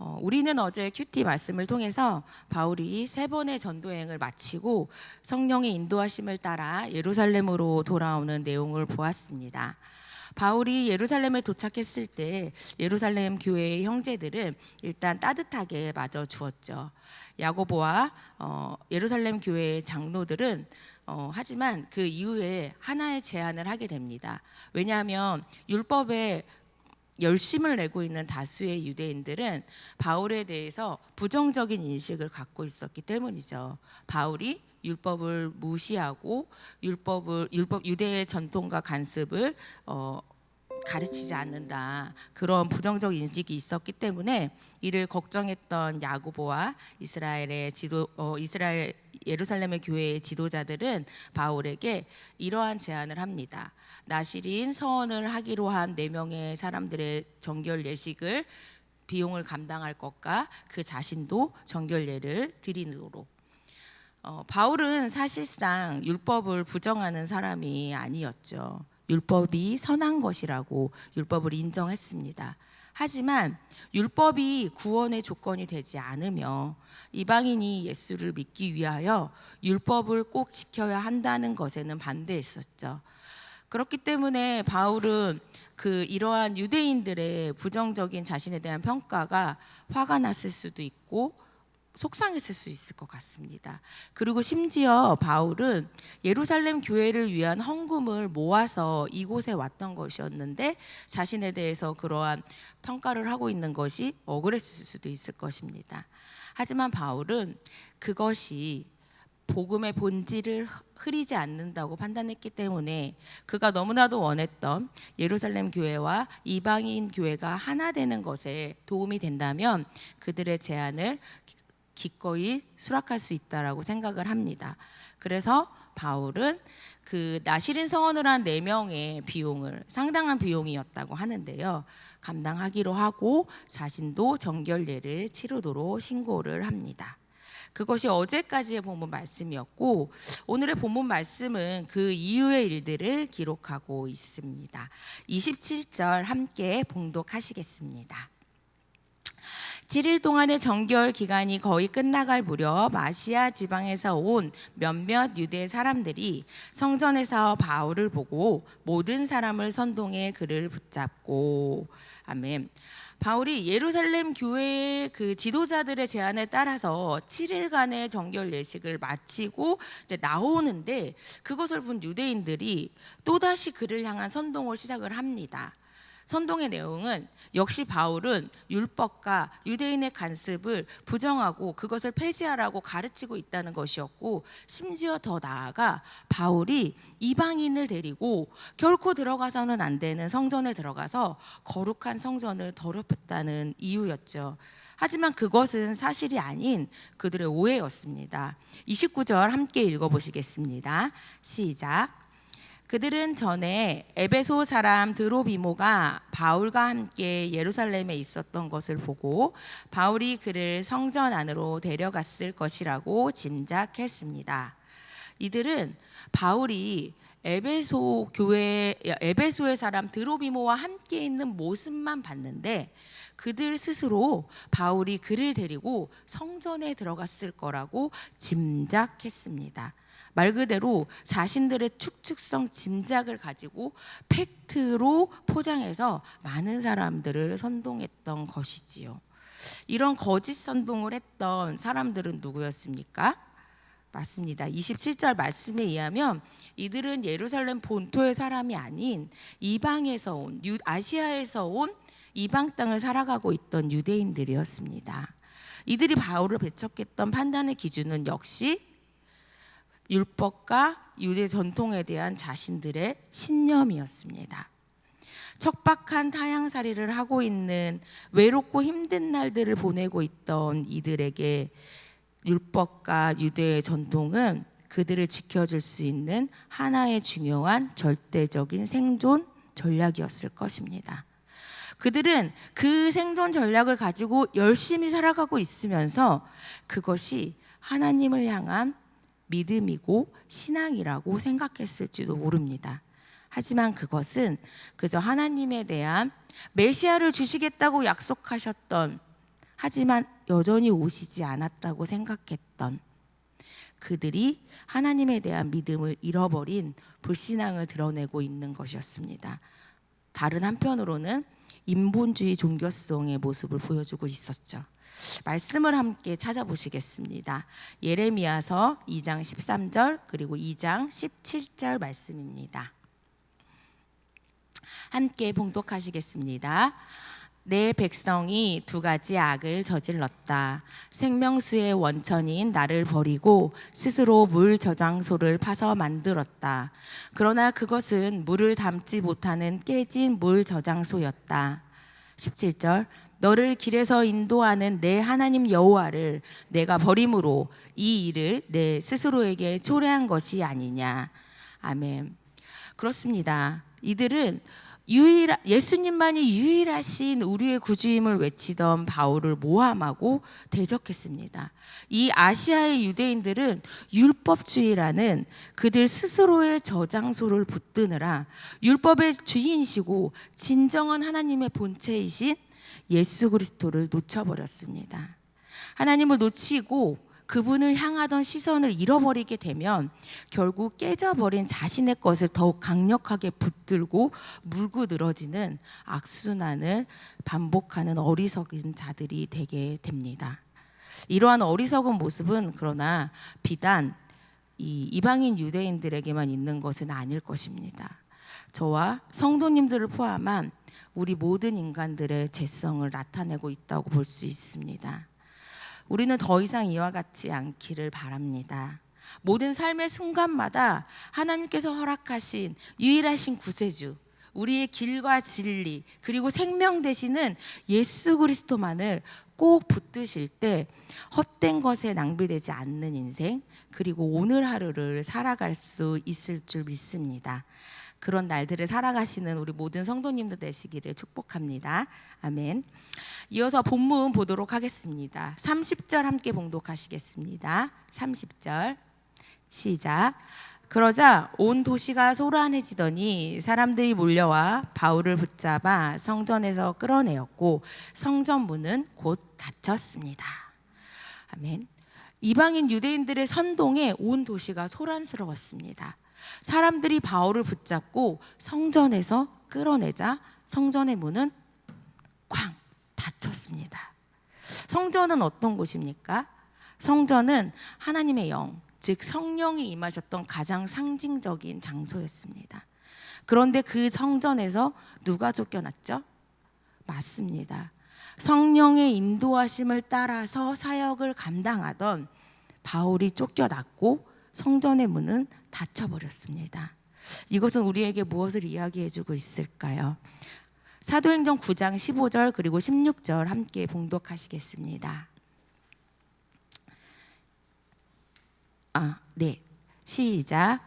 어, 우리는 어제 큐티 말씀을 통해서 바울이 세 번의 전도행을 마치고 성령의 인도하심을 따라 예루살렘으로 돌아오는 내용을 보았습니다. 바울이 예루살렘에 도착했을 때 예루살렘 교회의 형제들은 일단 따뜻하게 맞아 주었죠. 야고보와 어, 예루살렘 교회의 장로들은 어, 하지만 그 이후에 하나의 제안을 하게 됩니다. 왜냐하면 율법에 열심을 내고 있는 다수의 유대인들은 바울에 대해서 부정적인 인식을 갖고 있었기 때문이죠. 바울이 율법을 무시하고 율법을 율법 유대의 전통과 간습을 어, 가르치지 않는다 그런 부정적 인식이 있었기 때문에 이를 걱정했던 야고보와 이스라엘의 지도 어, 이스라엘 예루살렘의 교회의 지도자들은 바울에게 이러한 제안을 합니다. 나시린 서원을 하기로 한 네 명의 사람들의 정결 예식을 비용을 감당할 것과 그 자신도 정결 예를 드리도록 어, 바울은 사실상 율법을 부정하는 사람이 아니었죠. 율법이 선한 것이라고 율법을 인정했습니다. 하지만 율법이 구원의 조건이 되지 않으며 이방인이 예수를 믿기 위하여 율법을 꼭 지켜야 한다는 것에는 반대했었죠. 그렇기 때문에 바울은 그 이러한 유대인들의 부정적인 자신에 대한 평가가 화가 났을 수도 있고 속상했을 수 있을 것 같습니다. 그리고 심지어 바울은 예루살렘 교회를 위한 헌금을 모아서 이곳에 왔던 것이었는데 자신에 대해서 그러한 평가를 하고 있는 것이 억울했을 수도 있을 것입니다. 하지만 바울은 그것이 복음의 본질을 흐리지 않는다고 판단했기 때문에 그가 너무나도 원했던 예루살렘 교회와 이방인 교회가 하나 되는 것에 도움이 된다면 그들의 제안을 기꺼이 수락할 수 있다라고 생각을 합니다. 그래서 바울은 그 나시린 서원을 한 네 명의 비용을 상당한 비용이었다고 하는데요. 감당하기로 하고 자신도 정결례를 치르도록 신고를 합니다. 그것이 어제까지의 본문 말씀이었고 오늘의 본문 말씀은 그 이후의 일들을 기록하고 있습니다. 27절 함께 봉독하시겠습니다. 7일 동안의 정결 기간이 거의 끝나갈 무렵 아시아 지방에서 온 몇몇 유대 사람들이 성전에서 바울을 보고 모든 사람을 선동해 그를 붙잡고 아멘. 바울이 예루살렘 교회의 그 지도자들의 제안에 따라서 7일간의 정결 예식을 마치고 이제 나오는데 그것을 본 유대인들이 또다시 그를 향한 선동을 시작을 합니다. 선동의 내용은 역시 바울은 율법과 유대인의 간습을 부정하고 그것을 폐지하라고 가르치고 있다는 것이었고 심지어 더 나아가 바울이 이방인을 데리고 결코 들어가서는 안 되는 성전에 들어가서 거룩한 성전을 더럽혔다는 이유였죠. 하지만 그것은 사실이 아닌 그들의 오해였습니다. 29절 함께 읽어보시겠습니다. 시작. 그들은 전에 에베소 사람 드로비모가 바울과 함께 예루살렘에 있었던 것을 보고 바울이 그를 성전 안으로 데려갔을 것이라고 짐작했습니다. 이들은 바울이 에베소 교회 에베소의 사람 드로비모와 함께 있는 모습만 봤는데 그들 스스로 바울이 그를 데리고 성전에 들어갔을 거라고 짐작했습니다. 말 그대로 자신들의 축축성 짐작을 가지고 팩트로 포장해서 많은 사람들을 선동했던 것이지요. 이런 거짓 선동을 했던 사람들은 누구였습니까? 맞습니다. 27절 말씀에 의하면 이들은 예루살렘 본토의 사람이 아닌 이방에서 온 아시아에서 온 이방 땅을 살아가고 있던 유대인들이었습니다. 이들이 바울을 배척했던 판단의 기준은 역시 율법과 유대 전통에 대한 자신들의 신념이었습니다. 척박한 타향살이를 하고 있는 외롭고 힘든 날들을 보내고 있던 이들에게 율법과 유대의 전통은 그들을 지켜줄 수 있는 하나의 중요한 절대적인 생존 전략이었을 것입니다. 그들은 그 생존 전략을 가지고 열심히 살아가고 있으면서 그것이 하나님을 향한 믿음이고 신앙이라고 생각했을지도 모릅니다. 하지만 그것은 그저 하나님에 대한 메시아를 주시겠다고 약속하셨던 하지만 여전히 오시지 않았다고 생각했던 그들이 하나님에 대한 믿음을 잃어버린 불신앙을 드러내고 있는 것이었습니다. 다른 한편으로는 인본주의 종교성의 모습을 보여주고 있었죠. 말씀을 함께 찾아보시겠습니다. 예레미야서 2장 13절 그리고 2장 17절 말씀입니다. 함께 봉독하시겠습니다. 내 백성이 두 가지 악을 저질렀다. 생명수의 원천인 나를 버리고 스스로 물 저장소를 파서 만들었다. 그러나 그것은 물을 담지 못하는 깨진 물 저장소였다. 17절 너를 길에서 인도하는 내 하나님 여호와를 내가 버림으로 이 일을 내 스스로에게 초래한 것이 아니냐. 아멘. 그렇습니다. 이들은 유일 예수님만이 유일하신 우리의 구주임을 외치던 바울을 모함하고 대적했습니다. 이 아시아의 유대인들은 율법주의라는 그들 스스로의 저장소를 붙드느라 율법의 주인이시고 진정한 하나님의 본체이신 예수 그리스도를 놓쳐버렸습니다. 하나님을 놓치고 그분을 향하던 시선을 잃어버리게 되면 결국 깨져버린 자신의 것을 더욱 강력하게 붙들고 물고 늘어지는 악순환을 반복하는 어리석은 자들이 되게 됩니다. 이러한 어리석은 모습은 그러나 비단 이 이방인 유대인들에게만 있는 것은 아닐 것입니다. 저와 성도님들을 포함한 우리 모든 인간들의 죄성을 나타내고 있다고 볼 수 있습니다. 우리는 더 이상 이와 같지 않기를 바랍니다. 모든 삶의 순간마다 하나님께서 허락하신 유일하신 구세주, 우리의 길과 진리, 그리고 생명 되시는 예수 그리스도만을 꼭 붙드실 때 헛된 것에 낭비되지 않는 인생, 그리고 오늘 하루를 살아갈 수 있을 줄 믿습니다. 그런 날들을 살아가시는 우리 모든 성도님들 되시기를 축복합니다. 아멘. 이어서 본문 보도록 하겠습니다. 30절 함께 봉독하시겠습니다. 30절 시작. 그러자 온 도시가 소란해지더니 사람들이 몰려와 바울을 붙잡아 성전에서 끌어내었고 성전 문은 곧 닫혔습니다. 아멘. 이방인 유대인들의 선동에 온 도시가 소란스러웠습니다. 사람들이 바울을 붙잡고 성전에서 끌어내자 성전의 문은 쾅 닫혔습니다. 성전은 어떤 곳입니까? 성전은 하나님의 영, 즉 성령이 임하셨던 가장 상징적인 장소였습니다. 그런데 그 성전에서 누가 쫓겨났죠? 맞습니다. 성령의 인도하심을 따라서 사역을 감당하던 바울이 쫓겨났고 성전의 문은 닫혀버렸습니다. 이것은 우리에게 무엇을 이야기해주고 있을까요? 사도행전 9장 15절 그리고 16절 함께 봉독하시겠습니다. 아, 네. 시작.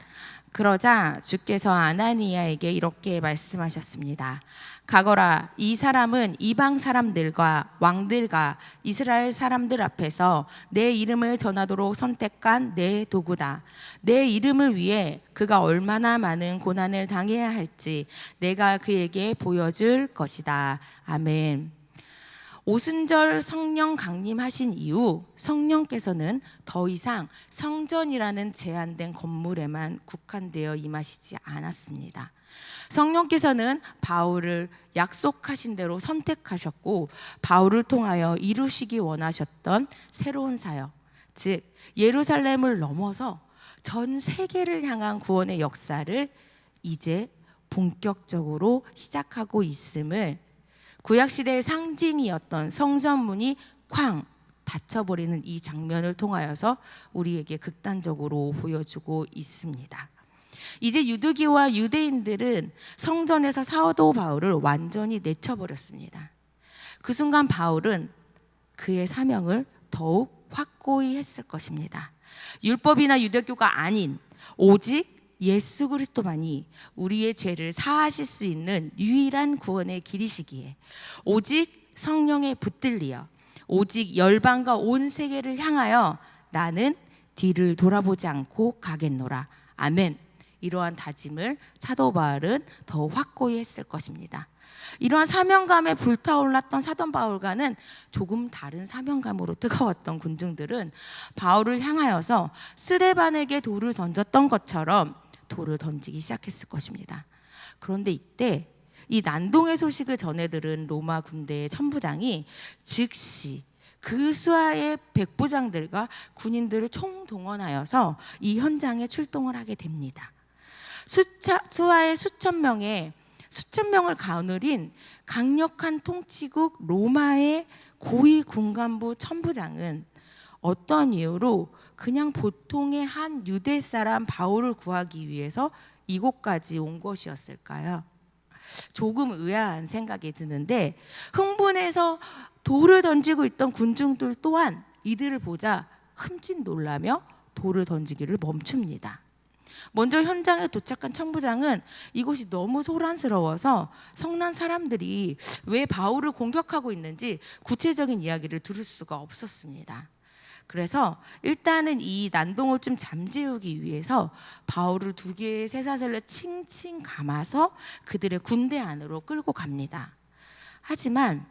그러자 주께서 아나니아에게 이렇게 말씀하셨습니다. 가거라 이 사람은 이방 사람들과 왕들과 이스라엘 사람들 앞에서 내 이름을 전하도록 선택한 내 도구다. 내 이름을 위해 그가 얼마나 많은 고난을 당해야 할지 내가 그에게 보여줄 것이다. 아멘. 오순절 성령 강림하신 이후 성령께서는 더 이상 성전이라는 제한된 건물에만 국한되어 임하시지 않았습니다. 성령께서는 바울을 약속하신 대로 선택하셨고 바울을 통하여 이루시기 원하셨던 새로운 사역, 즉 예루살렘을 넘어서 전 세계를 향한 구원의 역사를 이제 본격적으로 시작하고 있음을 구약 시대의 상징이었던 성전문이 쾅 닫혀버리는 이 장면을 통하여서 우리에게 극단적으로 보여주고 있습니다. 이제 유두기와 유대인들은 성전에서 사도 바울을 완전히 내쳐버렸습니다. 그 순간 바울은 그의 사명을 더욱 확고히 했을 것입니다. 율법이나 유대교가 아닌 오직 예수 그리스도만이 우리의 죄를 사하실 수 있는 유일한 구원의 길이시기에 오직 성령에 붙들리어 오직 열방과 온 세계를 향하여 나는 뒤를 돌아보지 않고 가겠노라. 아멘. 이러한 다짐을 사도 바울은 더 확고히 했을 것입니다. 이러한 사명감에 불타올랐던 사돈 바울과는 조금 다른 사명감으로 뜨거웠던 군중들은 바울을 향하여서 스데반에게 돌을 던졌던 것처럼 돌을 던지기 시작했을 것입니다. 그런데 이때 이 난동의 소식을 전해 들은 로마 군대의 천부장이 즉시 그 수하의 백부장들과 군인들을 총동원하여서 이 현장에 출동을 하게 됩니다. 수차, 수하의 수천 명의 수천 명을 가누린 강력한 통치국 로마의 고위 군관부 천부장은 어떤 이유로 그냥 보통의 한 유대 사람 바울을 구하기 위해서 이곳까지 온 것이었을까요? 조금 의아한 생각이 드는데 흥분해서 돌을 던지고 있던 군중들 또한 이들을 보자 흠칫 놀라며 돌을 던지기를 멈춥니다. 먼저 현장에 도착한 천부장은 이곳이 너무 소란스러워서 성난 사람들이 왜 바울을 공격하고 있는지 구체적인 이야기를 들을 수가 없었습니다. 그래서 일단은 이 난동을 좀 잠재우기 위해서 바울을 두 개의 쇠사슬로 칭칭 감아서 그들의 군대 안으로 끌고 갑니다. 하지만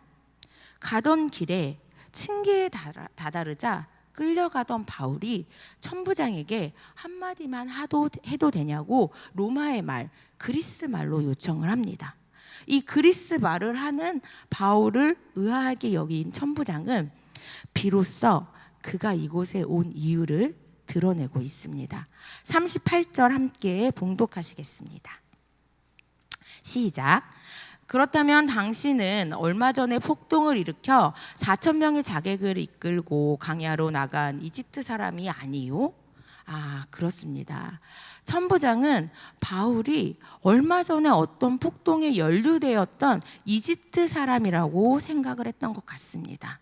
가던 길에 층계에 다다- 다다르자 끌려가던 바울이 천부장에게 한마디만 하도 해도 되냐고 로마의 말 그리스 말로 요청을 합니다. 이 그리스 말을 하는 바울을 의아하게 여긴 천부장은 비로소 그가 이곳에 온 이유를 드러내고 있습니다. 38절 함께 봉독하시겠습니다. 시작. 그렇다면 당신은 얼마 전에 폭동을 일으켜 4천 명의 자객을 이끌고 강야로 나간 이집트 사람이 아니요? 아, 그렇습니다. 천부장은 바울이 얼마 전에 어떤 폭동에 연루되었던 이집트 사람이라고 생각을 했던 것 같습니다.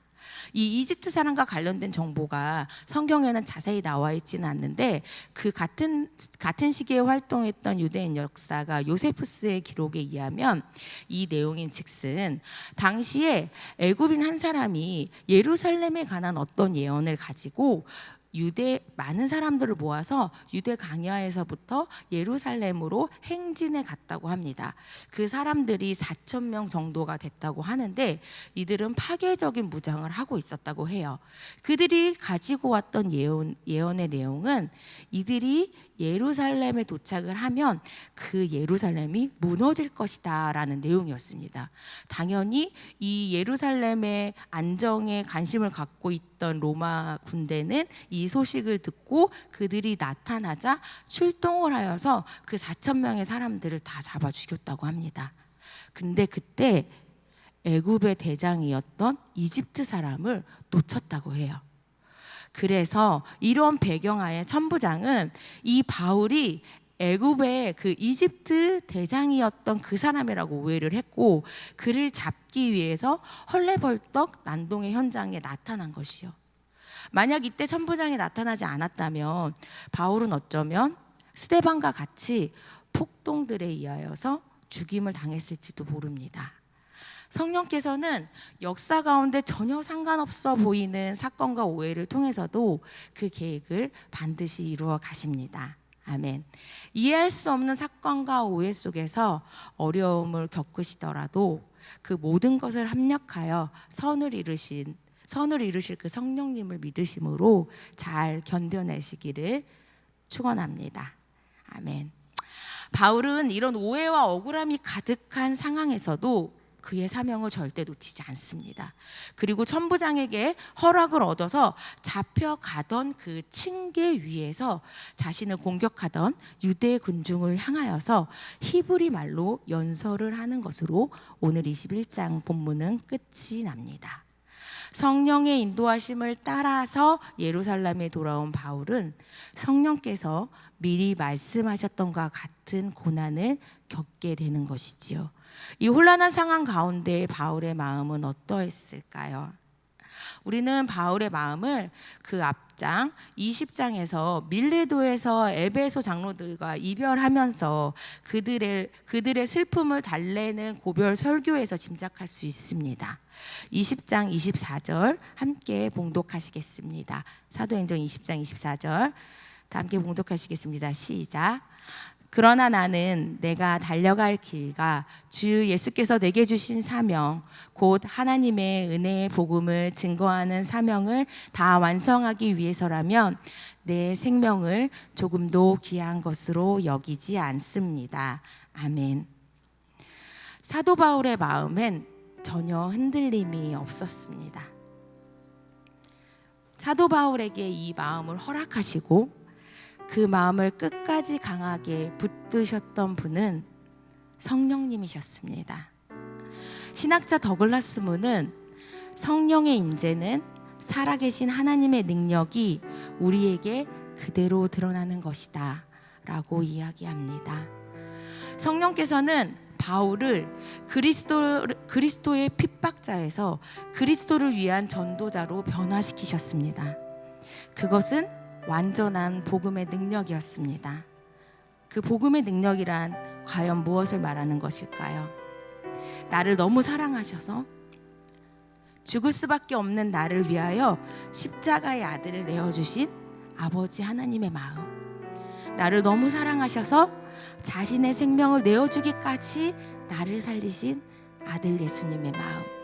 이 이집트 사람과 관련된 정보가 성경에는 자세히 나와 있지는 않는데 그 같은 같은 시기에 활동했던 유대인 역사가 요세푸스의 기록에 의하면 이 내용인즉슨 당시에 애굽인 한 사람이 예루살렘에 관한 어떤 예언을 가지고 유대 많은 사람들을 모아서 유대 강야에서부터 예루살렘으로 행진해 갔다고 합니다. 그 사람들이 4천 명 정도가 됐다고 하는데 이들은 파괴적인 무장을 하고 있었다고 해요. 그들이 가지고 왔던 예언, 예언의 내용은 이들이 예루살렘에 도착을 하면 그 예루살렘이 무너질 것이다라는 내용이었습니다. 당연히 이 예루살렘의 안정에 관심을 갖고 있던 로마 군대는 이 소식을 듣고 그들이 나타나자 출동을 하여서 그 4천 명의 사람들을 다 잡아 죽였다고 합니다. 근데 그때 애굽의 대장이었던 이집트 사람을 놓쳤다고 해요. 그래서 이런 배경하에 천부장은 이 바울이 애굽의 그 이집트 대장이었던 그 사람이라고 오해를 했고 그를 잡기 위해서 헐레벌떡 난동의 현장에 나타난 것이요. 만약 이때 천부장이 나타나지 않았다면 바울은 어쩌면 스테반과 같이 폭동들에 의하여서 죽임을 당했을지도 모릅니다. 성령께서는 역사 가운데 전혀 상관없어 보이는 사건과 오해를 통해서도 그 계획을 반드시 이루어 가십니다. 아멘. 이해할 수 없는 사건과 오해 속에서 어려움을 겪으시더라도 그 모든 것을 합력하여 선을 이루신 선을 이루실 그 성령님을 믿으심으로 잘 견뎌내시기를 축원합니다. 아멘. 바울은 이런 오해와 억울함이 가득한 상황에서도 그의 사명을 절대 놓치지 않습니다. 그리고 천부장에게 허락을 얻어서 잡혀가던 그 층계 위에서 자신을 공격하던 유대 군중을 향하여서 히브리 말로 연설을 하는 것으로 오늘 21장 본문은 끝이 납니다. 성령의 인도하심을 따라서 예루살렘에 돌아온 바울은 성령께서 미리 말씀하셨던과 같은 고난을 겪게 되는 것이지요. 이 혼란한 상황 가운데 바울의 마음은 어떠했을까요? 우리는 바울의 마음을 그 앞장 20장에서 밀레도에서 에베소 장로들과 이별하면서 그들의 그들의 슬픔을 달래는 고별 설교에서 짐작할 수 있습니다. 20장 24절 함께 봉독하시겠습니다. 사도행전 20장 24절 다 함께 봉독하시겠습니다. 시작. 그러나 나는 내가 달려갈 길과 주 예수께서 내게 주신 사명, 곧 하나님의 은혜의 복음을 증거하는 사명을 다 완성하기 위해서라면 내 생명을 조금도 귀한 것으로 여기지 않습니다. 아멘. 사도 바울의 마음엔 전혀 흔들림이 없었습니다. 사도 바울에게 이 마음을 허락하시고 그 마음을 끝까지 강하게 붙드셨던 분은 성령님이셨습니다. 신학자 더글라스 문은 성령의 임재는 살아계신 하나님의 능력이 우리에게 그대로 드러나는 것이다. 라고 이야기합니다. 성령께서는 바울을 그리스도, 그리스도의 핍박자에서 그리스도를 위한 전도자로 변화시키셨습니다. 그것은 완전한 복음의 능력이었습니다. 그 복음의 능력이란 과연 무엇을 말하는 것일까요? 나를 너무 사랑하셔서 죽을 수밖에 없는 나를 위하여 십자가의 아들을 내어주신 아버지 하나님의 마음. 나를 너무 사랑하셔서 자신의 생명을 내어주기까지 나를 살리신 아들 예수님의 마음.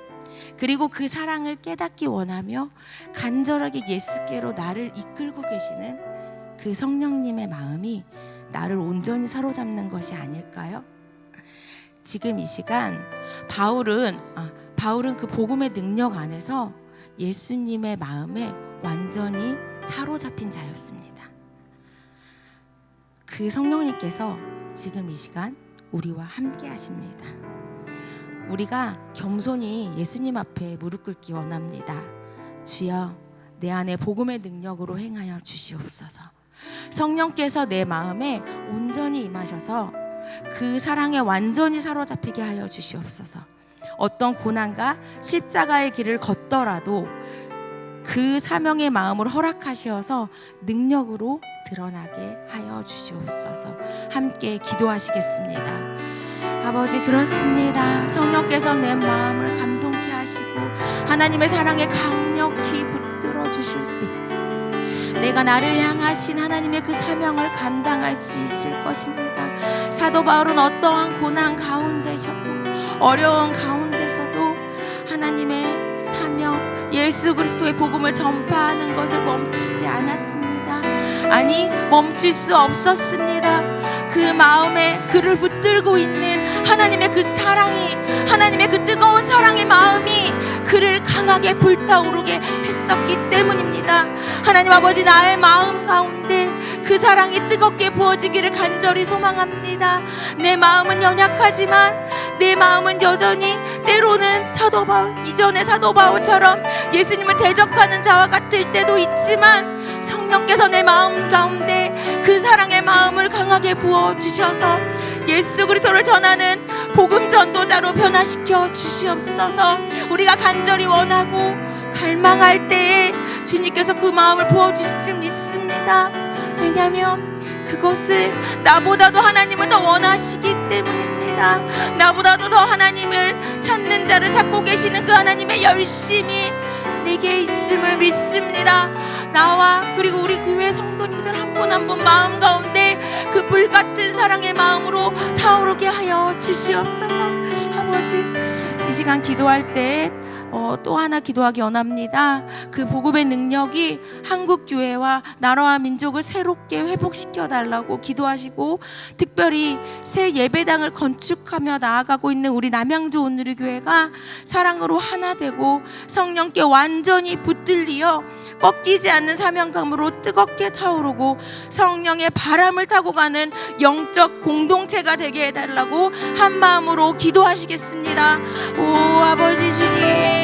그리고 그 사랑을 깨닫기 원하며 간절하게 예수께로 나를 이끌고 계시는 그 성령님의 마음이 나를 온전히 사로잡는 것이 아닐까요? 지금 이 시간 바울은 아, 바울은 그 복음의 능력 안에서 예수님의 마음에 완전히 사로잡힌 자였습니다. 그 성령님께서 지금 이 시간 우리와 함께 하십니다. 우리가 겸손히 예수님 앞에 무릎 꿇기 원합니다. 주여, 내 안에 복음의 능력으로 행하여 주시옵소서. 성령께서 내 마음에 온전히 임하셔서 그 사랑에 완전히 사로잡히게 하여 주시옵소서. 어떤 고난과 십자가의 길을 걷더라도 그 사명의 마음을 허락하시어서 능력으로 드러나게 하여 주시옵소서. 함께 기도하시겠습니다. 아버지 그렇습니다. 성령께서 내 마음을 감동케 하시고 하나님의 사랑에 강력히 붙들어 주실 때 내가 나를 향하신 하나님의 그 사명을 감당할 수 있을 것입니다. 사도 바울은 어떠한 고난 가운데서도 어려운 가운데서도 하나님의 사명 예수 그리스도의 복음을 전파하는 것을 멈추지 않았습니다. 아니 멈출 수 없었습니다. 그 마음에 그를 붙들고 있는 하나님의 그 사랑이 하나님의 그 뜨거운 사랑의 마음이 그를 강하게 불타오르게 했었기 때문입니다. 하나님 아버지 나의 마음 가운데 그 사랑이 뜨겁게 부어지기를 간절히 소망합니다. 내 마음은 연약하지만 내 마음은 여전히 때로는 사도 바울 이전의 사도 바울처럼 예수님을 대적하는 자와 같을 때도 있지만 성령께서 내 마음 가운데 그 사랑의 마음을 강하게 부어 주셔서 예수 그리스도를 전하는 복음 전도자로 변화시켜 주시옵소서. 우리가 간절히 원하고 갈망할 때에 주님께서 그 마음을 부어 주실 줄 믿습니다. 왜냐하면 그것을 나보다도 하나님을 더 원하시기 때문입니다. 나보다도 더 하나님을 찾는 자를 찾고 계시는 그 하나님의 열심이 내게 있음을 믿습니다. 나와 그리고 우리 교회 성도님들 한 분 한 분 마음 가운데 그 불같은 사랑의 마음으로 타오르게 하여 주시옵소서. 아버지 이 시간 기도할 때 어, 또 하나 기도하기 원합니다. 그 복음의 능력이 한국 교회와 나라와 민족을 새롭게 회복시켜 달라고 기도하시고 특별히 새 예배당을 건축하며 나아가고 있는 우리 남양주 온누리 교회가 사랑으로 하나 되고 성령께 완전히 붙들리어 꺾이지 않는 사명감으로 뜨겁게 타오르고 성령의 바람을 타고 가는 영적 공동체가 되게 해달라고 한 마음으로 기도하시겠습니다. 오 아버지 주님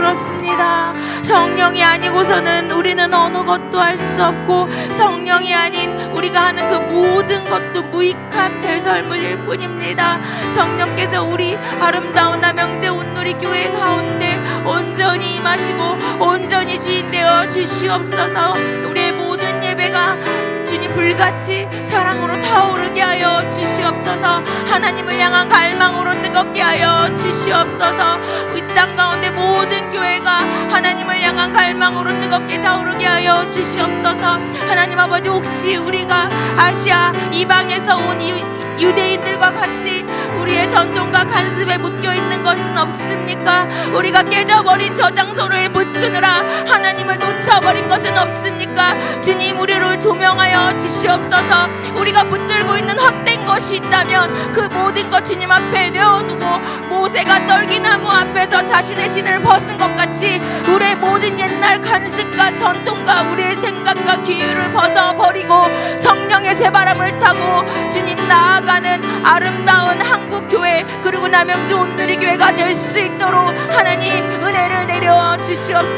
그렇습니다. 성령이 아니고서는 우리는 어느 것도 할 수 없고 성령이 아닌 우리가 하는 그 모든 것도 무익한 배설물일 뿐입니다. 성령께서 우리 아름다운 남영제 온누리 교회 가운데 온전히 임하시고 온전히 주인 되어 주시옵소서. 우리의 모든 예배가 주님 불같이 사랑으로 타오르게 하여 주시옵소서. 하나님을 향한 갈망으로 뜨겁게 하여 주시옵소서. 이 땅 가운데 모든 교회가 하나님을 향한 갈망으로 뜨겁게 타오르게 하여 주시옵소서. 하나님 아버지 혹시 우리가 아시아 이방에서 온 이, 유대인들과 같이 우리의 전통과 간습에 묶여 있는 것은 없습니까? 우리가 깨져버린 저 장소를 붙 드느라 하나님을 놓쳐버린 것은 없습니까? 주님 우리를 조명하여 주시옵소서 우리가 붙들고 있는 헛된 것이 있다면 그 모든 것 주님 앞에 내어두고 모세가 떨기나무 앞에서 자신의 신을 벗은 것 같이 우리의 모든 옛날 간습과 전통과 우리의 생각과 기율을 벗어버리고 성령의 새바람을 타고 주님 나아가는 아름다운 한국 교회 그리고 남영주 온누리교회가 될 수 있도록 하나님 은혜를 내려 주시옵소서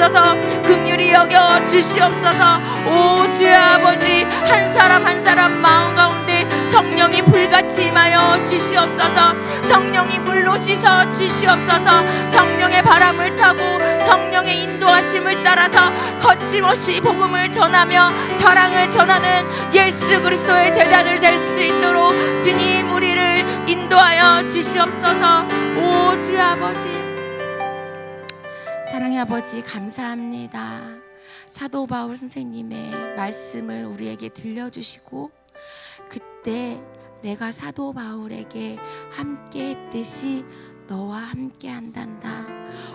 긍휼히 여겨 주시옵소서 오 주여 아버지 한 사람 한 사람 마음 가운데 성령이 불같이 임하여 주시옵소서 성령이 물로 씻어 주시옵소서 성령의 바람을 타고 성령의 인도하심을 따라서 거침없이 복음을 전하며 사랑을 전하는 예수 그리스도의 제자들 될수 있도록 주님 우리를 인도하여 주시옵소서. 오 주여 아버지 사랑의 아버지 감사합니다 사도 바울 선생님의 말씀을 우리에게 들려주시고 그때 내가 사도 바울에게 함께 했듯이 너와 함께 한단다.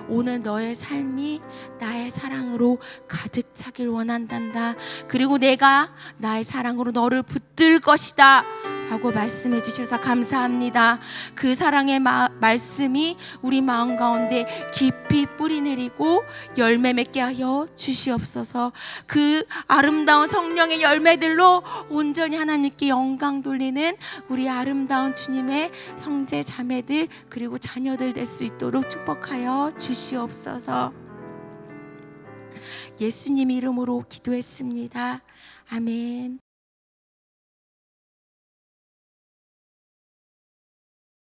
오늘 너의 삶이 나의 사랑으로 가득 차길 원한단다. 그리고 내가 나의 사랑으로 너를 붙들 것이다. 라고 말씀해 주셔서 감사합니다. 그 사랑의 마- 말씀이 우리 마음 가운데 깊이 뿌리 내리고 열매 맺게 하여 주시옵소서. 그 아름다운 성령의 열매들로 온전히 하나님께 영광 돌리는 우리 아름다운 주님의 형제 자매들 그리고 자녀들 될 수 있도록 축복하여 주시옵소서. 예수님 이름으로 기도했습니다. 아멘.